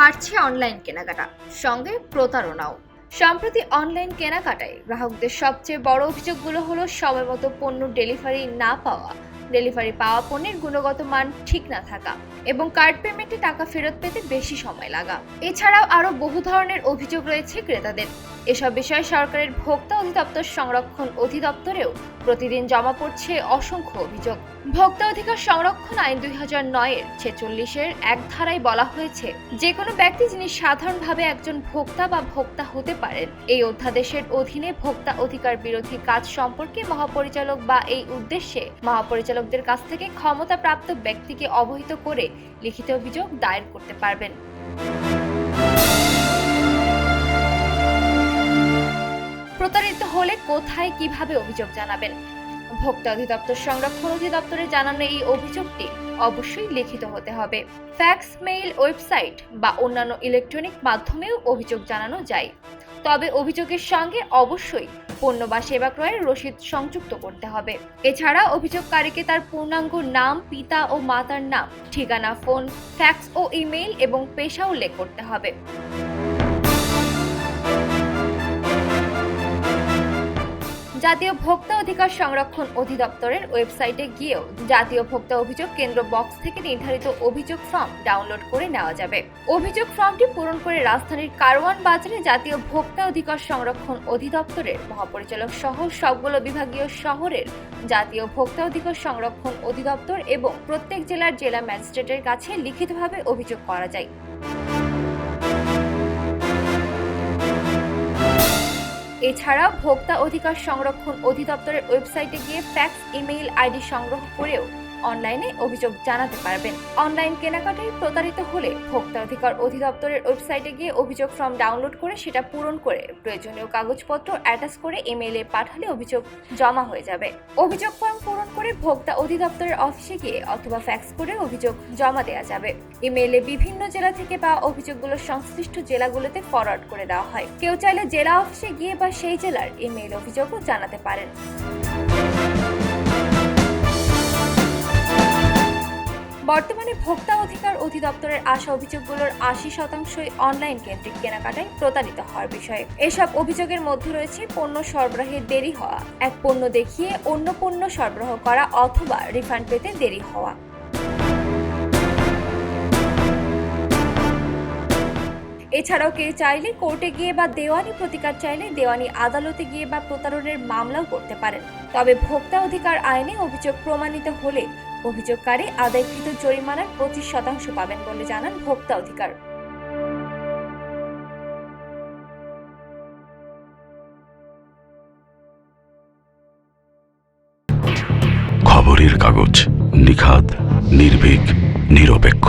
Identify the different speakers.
Speaker 1: বাড়ছে অনলাইন কেনাকাটা। সঙ্গে প্রতারণাও। সম্প্রতি অনলাইন কেনাকাটায় গ্রাহকদের সবচেয়ে বড় অভিযোগগুলো হলো সময় মতো পণ্য ডেলিভারি না পাওয়া। ডেলিভারি পাওয়া পণ্যের গুণগত মান ঠিক না থাকা এবং কার্ড পেমেন্টে টাকা ফেরত পেতে বেশি সময় লাগা। এছাড়াও আরও বহু ধরনের অভিযোগ রয়েছে ক্রেতাদের। এসব বিষয়ে সরকারের ভোক্তা অধিদপ্তর সংরক্ষণ অধিদপ্তরেও প্রতিদিন জমা পড়ছে অসংখ্য অভিযোগ। ভোক্তা অধিকার সংরক্ষণ আইন দুই হাজার নয়ের ছেচল্লিশের এক ধারায় বলা হয়েছে যে কোনো ব্যক্তি যিনি সাধারণভাবে একজন ভোক্তা বা ভোক্তা হতে পারেন, এই অধ্যাদেশের অধীনে ভোক্তা অধিকার বিরোধী কাজ সম্পর্কে মহাপরিচালক বা এই উদ্দেশ্যে মহাপরিচালকদের কাছ থেকে ক্ষমতাপ্রাপ্ত ব্যক্তিকে অবহিত করে লিখিত অভিযোগ দায়ের করতে পারবেন। কোথায় কীভাবে অভিযোগ জানাবেন? ভোক্তা অধিদপ্তর সংরক্ষণ অধিদপ্তরে জানানো এই অভিযোগটি অবশ্যই লিখিত হতে হবে। ফ্যাক্স, মেইল, ওয়েবসাইট বা অন্যান্য ইলেকট্রনিক মাধ্যমেও অভিযোগ জানানো যায়। তবে অভিযোগের সঙ্গে অবশ্যই পণ্য বা সেবা ক্রয়ের রসিদ সংযুক্ত করতে হবে। এছাড়া অভিযোগকারীকে তার পূর্ণাঙ্গ নাম, পিতা ও মাতার নাম, ঠিকানা, ফোন, ফ্যাক্স ও ইমেইল এবং পেশা উল্লেখ করতে হবে। জাতীয় ভোক্তা অধিকার সংরক্ষণ অধিদপ্তরের ওয়েবসাইটে গিয়েও জাতীয় ভোক্তা অভিযোগ কেন্দ্র বক্স থেকে নির্ধারিত অভিযোগ ফর্ম ডাউনলোড করে নেওয়া যাবে। অভিযোগ ফর্মটি পূরণ করে রাজধানীর কারওয়ান বাজারে জাতীয় ভোক্তা অধিকার সংরক্ষণ অধিদপ্তরের মহাপরিচালক সহ সবগুলো বিভাগীয় শহরের জাতীয় ভোক্তা অধিকার সংরক্ষণ অধিদপ্তর এবং প্রত্যেক জেলার জেলা ম্যাজিস্ট্রেটের কাছে লিখিতভাবে অভিযোগ করা যায়। এছাড়া ভোক্তা অধিকার সংরক্ষণ অধিদপ্তরের ওয়েবসাইটে গিয়ে ফ্যাক্স ইমেইল আইডি সংগ্রহ করেও অনলাইনে অভিযোগ জানাতে পারবেন। অনলাইন কেনাকাটায় প্রতারিত হলে ভোক্তা অধিকার অধিদপ্তরের ওয়েবসাইটে গিয়ে অভিযোগ ফর্ম ডাউনলোড করে সেটা পূরণ করে প্রয়োজনীয় কাগজপত্র অ্যাটাচ করে ইমেইলে পাঠালে অভিযোগ জমা হয়ে যাবে। অভিযোগ ফর্ম পূরণ করে ভোক্তা অধিদপ্তরের অফিসে গিয়ে অথবা ফ্যাক্স করে অভিযোগ জমা দেওয়া যাবে। ইমেইলে বিভিন্ন জেলা থেকে পাওয়া অভিযোগগুলো সংশ্লিষ্ট জেলাগুলোতে ফরওয়ার্ড করে দেওয়া হয়। কেউ চাইলে জেলা অফিসে গিয়ে বা সেই জেলার ইমেইল অভিযোগও জানাতে পারেন। বর্তমানে ভোক্তা অধিকার অধিদপ্তরের আসা অভিযোগগুলোর আশি শতাংশই অনলাইন কেন্দ্রিক কেনাকাটায় প্রতারিত হওয়ার বিষয়ে। এসব অভিযোগের মধ্যে রয়েছে পণ্য সরবরাহে দেরি হওয়া, এক পণ্য দেখিয়ে অন্য পণ্য সরবরাহ করা অথবা রিফান্ড পেতে দেরি হওয়া। এছাড়াও কেউ চাইলে কোর্টে গিয়ে বা দেওয়ানি প্রতিকার চাইলে দেওয়ানি আদালতে গিয়ে বা প্রতারণের মামলাও করতে পারেন। তবে ভোক্তা অধিকার আইনে অভিযোগ প্রমাণিত হলে অভিযোগকারী আদায়কৃত জরিমানার পঁচিশ শতাংশ পাবেন বলে জানান ভোক্তা অধিকার।
Speaker 2: খবরের কাগজ নিখাত নির্ভীক, নিরপেক্ষ।